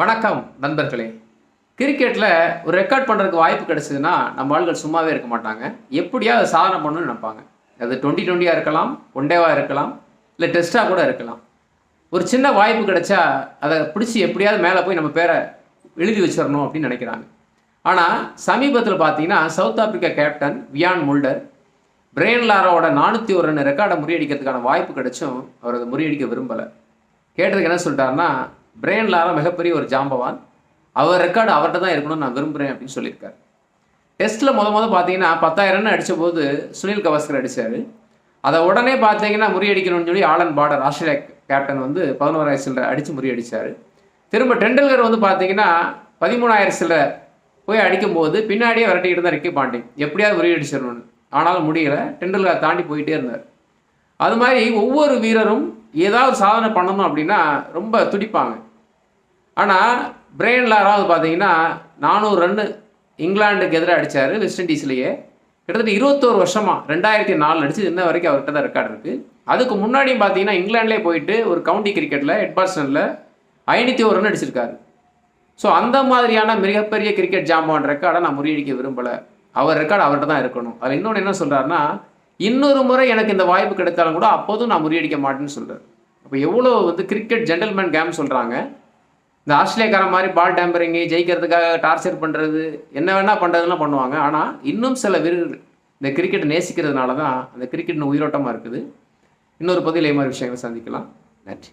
வணக்கம் நண்பர்களே. கிரிக்கெட்டில் ஒரு ரெக்கார்ட் பண்ணுறதுக்கு வாய்ப்பு கிடைச்சதுன்னா நம்ம ஆள்கள் சும்மாவே இருக்க மாட்டாங்க. எப்படியாவது அதை சாதனை பண்ணணும்னு நினைப்பாங்க. அது டுவெண்ட்டி டுவெண்ட்டியாக இருக்கலாம் ஒன் டேவாக இருக்கலாம் இல்லை டெஸ்ட்டாக கூட இருக்கலாம். ஒரு சின்ன வாய்ப்பு கிடைச்சா அதை பிடிச்சி எப்படியாவது மேலே போய் நம்ம பேரை எழுதி வச்சிடணும் அப்படின்னு நினைக்கிறாங்க. ஆனால் சமீபத்தில் பார்த்தீங்கன்னா South Africa captain Wiaan Mulder Brian லாரோட நானூற்றி ஒரு ரன் ரெக்கார்டை முறியடிக்கிறதுக்கான வாய்ப்பு கிடைச்சும் அவர் அதை முறியடிக்க விரும்பலை. கேட்டதுக்கு என்ன சொல்லிட்டாருன்னா பிரெயின் லாரா மிகப்பெரிய ஒரு ஜாம்பவான். அவர் ரெக்கார்டு அவர்கிட்ட தான் இருக்கணும்னு நான் விரும்புகிறேன் அப்படின்னு சொல்லியிருக்காரு. டெஸ்ட்டில் முத முத பார்த்தீங்கன்னா பத்தாயிரம் ரன் அடித்த போது சுனில் கவாஸ்கர் அடித்தார் அதை உடனே பார்த்தீங்கன்னா முறியடிக்கணும்னு சொல்லி ஆலன் பார்டர் ஆஸ்திரேலியா கேப்டன் வந்து பதினோராயிரம் சில்லரை அடித்து முறியடிச்சார். திரும்ப டெண்டுல்கர் வந்து பார்த்தீங்கன்னா பதிமூணாயிரம் சில்லரை போய் அடிக்கும்போது பின்னாடியே விரட்டிக்கிட்டு தான் ரிக்கி பாண்டிங் எப்படியாவது முறியடிச்சிடணும்னு. ஆனாலும் முடியலை. டெண்டுல்கர் தாண்டி போயிட்டே இருந்தார். அது மாதிரி ஒவ்வொரு வீரரும் ஏதாவது சாதனை பண்ணணும் அப்படின்னா ரொம்ப துடிப்பாங்க. ஆனால் பிரெயின் லாராவது பார்த்தீங்கன்னா நானூறு ரன்னு இங்கிலாந்துக்கு எதிராக அடித்தார் வெஸ்ட் இண்டீஸ்லேயே கிட்டத்தட்ட இருபத்தோரு வருஷமாக ரெண்டாயிரத்தி நாலு அடிச்சு இன்ன வரைக்கும் அவர்கிட்ட தான் ரெக்கார்டு இருக்குது அதுக்கு முன்னாடியும் பார்த்தீங்கன்னா இங்கிலாந்துலேயே போயிட்டு ஒரு கவுண்டி கிரிக்கெட்டில் எட்பாஸ்டனில் ஐநூற்றி ஒரு ரன் அடிச்சிருக்காரு. ஸோ அந்த மாதிரியான மிகப்பெரிய கிரிக்கெட் ஜாம்பான் ரெக்கார்டை நான் முறியடிக்க விரும்பலை. அவர் ரெக்கார்டு அவர்கிட்ட தான் இருக்கணும். அதில் இன்னொன்று என்ன சொல்கிறாருன்னா இன்னொரு முறை எனக்கு இந்த வாய்ப்பு கிடைத்தாலும் கூட அப்போதும் நான் முறியடிக்க மாட்டேன்னு சொல்கிறார் அப்போ எவ்வளோ வந்து கிரிக்கெட் ஜென்டில்மேன் கேம் சொல்கிறாங்க இந்த ஆஸ்திரேலியக்கார மாதிரி பால் டேம்பரிங்கு ஜெயிக்கிறதுக்காக டார்ச்சர் பண்ணுறது என்ன வேணால் பண்ணுறதுலாம் பண்ணுவாங்க. ஆனால் இன்னும் சில வீரர்கள் இந்த கிரிக்கெட் நேசிக்கிறதுனால தான் அந்த கிரிக்கெட் உயிரோட்டமாக இருக்குது. இன்னொரு பகுதியில் மாதிரி விஷயங்களை சந்திக்கலாம். நன்றி.